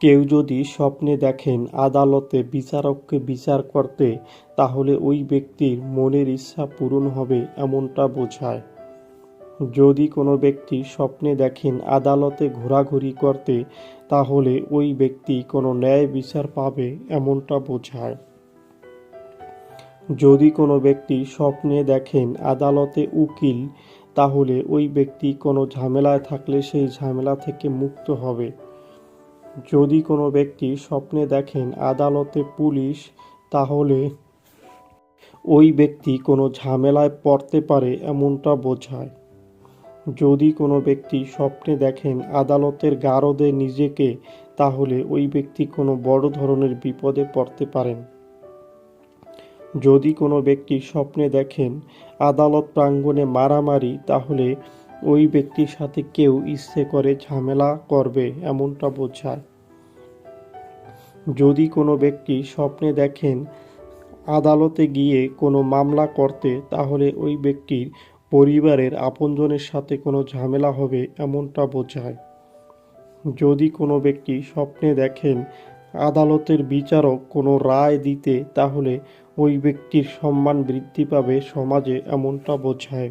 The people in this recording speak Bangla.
কেউ যদি স্বপ্নে দেখেন আদালতে বিচারককে বিচার করতে, তাহলে ওই ব্যক্তির মনের ইচ্ছা পূরণ হবে এমনটা বোঝায়। যদি কোনো ব্যক্তি স্বপ্নে দেখেন আদালতে ঘোরাঘুরি করতে, তাহলে ওই ব্যক্তি কোনো ন্যায় বিচার পাবে এমনটা বোঝায়। যদি কোনো ব্যক্তি স্বপ্নে দেখেন আদালতে উকিল, তাহলে ওই ব্যক্তি কোনো ঝামেলায় থাকলে সেই ঝামেলা থেকে মুক্ত হবে। যদি কোনো ব্যক্তি স্বপ্নে দেখেন আদালতে পুলিশ, তাহলে ওই ব্যক্তি কোনো ঝামেলায় পড়তে পারে এমনটা বোঝায়। যদি কোনো ব্যক্তি স্বপ্নে দেখেন আদালতের গারদে নিজেকে, তাহলে ওই ব্যক্তি কোনো বড় ধরনের বিপদে পড়তে পারেন। যদি কোনো ব্যক্তি স্বপ্নে দেখেন আদালত প্রাঙ্গণে মারামারি, তাহলে ওই ব্যক্তির সাথে কেউ ইচ্ছে করে ঝামেলা করবে এমনটা বোঝায়। যদি কোনো ব্যক্তি স্বপ্নে দেখেন আদালতে গিয়ে কোনো মামলা করতে, তাহলে ওই ব্যক্তির পরিবারের আপনজনের সাথে কোনো ঝামেলা হবে এমনটা বোঝায়। যদি কোনো ব্যক্তি স্বপ্নে দেখেন আদালতের বিচারক কোনো রায় দিতে, তাহলে ওই ব্যক্তির সম্মান বৃদ্ধি পাবে সমাজে এমনটা বোঝায়।